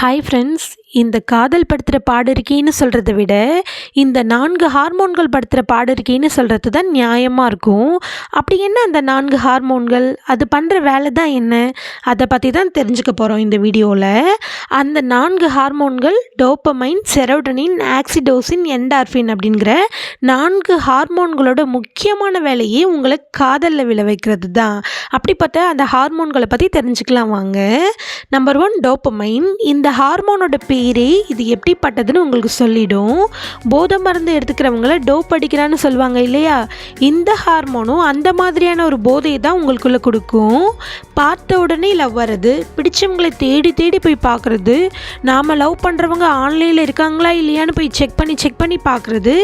Hi friends இந்த காதல் படுத்துகிற பாடு இருக்கேன்னு சொல்கிறத விட இந்த நான்கு ஹார்மோன்கள் படுத்துகிற பாடு இருக்கேன்னு சொல்கிறது தான் நியாயமாக இருக்கும். அப்படி என்ன அந்த நான்கு ஹார்மோன்கள் அது பண்ணுற வேலை தான் என்ன? அதை பற்றி தான் தெரிஞ்சுக்க போகிறோம் இந்த வீடியோவில் அந்த நான்கு ஹார்மோன்கள் டோப்பமைன் செரோடனின் ஆக்சிடோசின் என்டார்ஃபின் அப்படிங்கிற நான்கு ஹார்மோன்களோட முக்கியமான வேலையே உங்களை காதலில் விழ வைக்கிறது தான். பார்த்தா அந்த ஹார்மோன்களை பற்றி தெரிஞ்சுக்கலாம் வாங்க. நம்பர் ஒன் டோப்பமைன் இந்த ஹார்மோனோட பேரே இது எப்படிப்பட்டதுன்னு உங்களுக்கு சொல்லிடும். போதை மருந்து எடுத்துக்கிறவங்கள டோப் அடிக்கிறான்னு சொல்லுவாங்க இல்லையா? இந்த ஹார்மோனும் அந்த மாதிரியான ஒரு போதையை தான் உங்களுக்குள்ளே கொடுக்கும். பார்த்த உடனே லவ் வர்றது பிடிச்சவங்களை தேடி தேடி போய் பார்க்குறது நாம் லவ் பண்ணுறவங்க ஆன்லைனில் இருக்காங்களா இல்லையான்னு போய் செக் பண்ணி செக் பண்ணி பார்க்குறது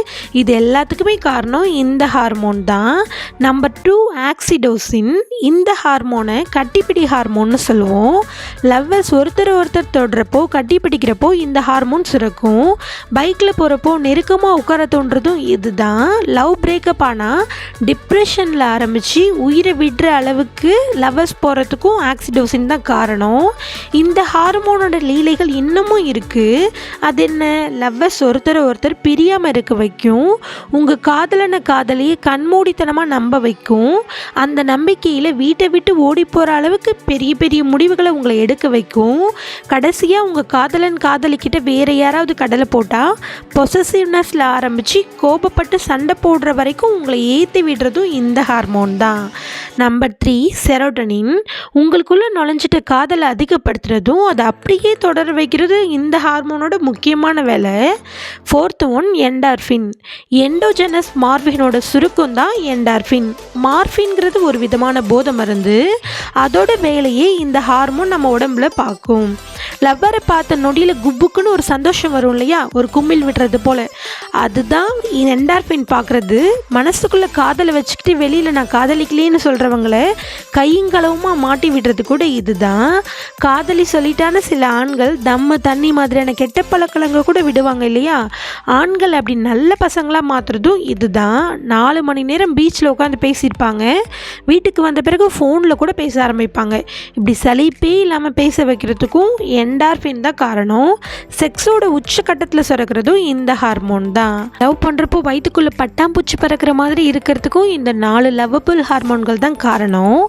இது எல்லாத்துக்குமே காரணம் இந்த ஹார்மோன் தான். Number two oxytocin. இந்த ஹார்மோனை கட்டிப்பிடி ஹார்மோன்னு சொல்லுவோம். லவ்வர்ஸ் ஒருத்தர் ஒருத்தர் தொடுறப்போ கட்டி பிடிக்கிறப்போ இந்த ஹார்மோன்ஸ் சுரக்கும் பைக்கில் போகிறப்போ நெருக்கமாக உட்கார தோன்றதும் இதுதான். லவ் பிரேக்கப் ஆனால் டிப்ரெஷனில் ஆரம்பித்து உயிரை விடுற அளவுக்கு லவ்வர்ஸ் போகிறதுக்கும் ஆக்சிடோசின் தான் காரணம். இந்த ஹார்மோனோட லீலைகள் இன்னமும் இருக்குது அது என்ன? லவ்வர்ஸ் ஒருத்தர் ஒருத்தர் பிரியாமல் இருக்க வைக்கும். உங்கள் காதலனை காதலியை கண்மூடித்தனமாக நம்ப வைக்கும். அந்த நம்பிக்கையில் வீட்டை விட்டு ஓடி போகிற அளவுக்கு பெரிய பெரிய முடிவுகளை உங்களை எடுக்க வைக்கும். கடைசியாக உங்கள் காதலன் காதலிக்கிட்ட வேறு யாராவது கடலை போட்டால் பொசசிவ்னஸில் ஆரம்பித்து கோபப்பட்டு சண்டை போடுற வரைக்கும் உங்களை ஏற்றி விடுறதும் இந்த ஹார்மோன் தான். நம்பர் த்ரீ செரோட்டனின் உங்களுக்குள்ளே நுழைஞ்சிட்ட காதலை அதிகப்படுத்துறதும் அதை அப்படியே தொடர வைக்கிறது இந்த ஹார்மோனோட முக்கியமான வேலை. ஃபோர்த் ஒன் என்டார்ஃபின் எண்டோஜெனஸ் மார்பினோட சுருக்கம் தான் என்டார்ஃபின் மார்ஃபின்கிறது ஒரு விதமான போதை மருந்து. அதோட வேலையே இந்த ஹார்மோன் நம்ம உடம்புல பார்க்கும். லவ்வரை பார்த்த நொடியில் குப்புக்குன்னு ஒரு சந்தோஷம் வரும் இல்லையா? ஒரு கும்மில் விடுறது போல். அதுதான் என்டார்ஃபின் பார்க்குறது. மனசுக்குள்ளே காதலை வச்சுக்கிட்டு வெளியில் நான் காதலிக்கலேன்னு சொல்கிறவங்கள கையங்களவுமாக மாட்டி விடுறது கூட இதுதான். காதலி சொல்லிட்டான சில ஆண்கள் தம்மு தண்ணி மாதிரியான கெட்ட பழக்கலங்க கூட விடுவாங்க இல்லையா? ஆண்கள் அப்படி நல்ல பசங்களாக மாற்றுறதும் இதுதான். நாலு மணி நேரம் பீச்சில் உட்காந்து பேசியிருப்பாங்க. வீட்டுக்கு வந்த பிறகு ஃபோனில் கூட பேச ஆரம்பிப்பாங்க. இப்படி சலிப்பே இல்லாமல் பேச வைக்கிறதுக்கும் என் என்டார்ஃபின் தான் காரணம். செக்ஸோட உச்சக்கட்டத்தில் சுரக்கிறதும் இந்த ஹார்மோன் தான். லவ் பண்ணுறப்போ வயிற்றுக்குள்ளே பட்டாம்பூச்சி பறக்கிற மாதிரி இருக்கிறதுக்கும் இந்த நாலு லவ்வபிள் ஹார்மோன்கள் தான் காரணம்.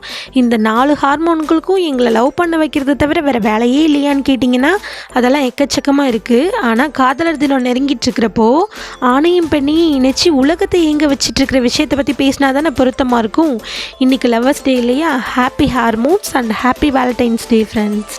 இந்த நாலு ஹார்மோன்களுக்கும் எங்களை லவ் பண்ண வைக்கிறது தவிர வேறு வேலையே இல்லையான்னு கேட்டிங்கன்னா அதெல்லாம் எக்கச்சக்கமாக இருக்குது ஆனால் காதலர் தினம் நெருங்கிட்டு இருக்கிறப்போ ஆணையும் பெண்ணையும் இணைச்சி உலகத்தை இயங்க வச்சிட்டு இருக்கிற விஷயத்தை பற்றி பேசினா தானே பொருத்தமாக இருக்கும். இன்றைக்கி லவ்வர்ஸ் டே இல்லையா? Happy hormones and happy valentine's day friends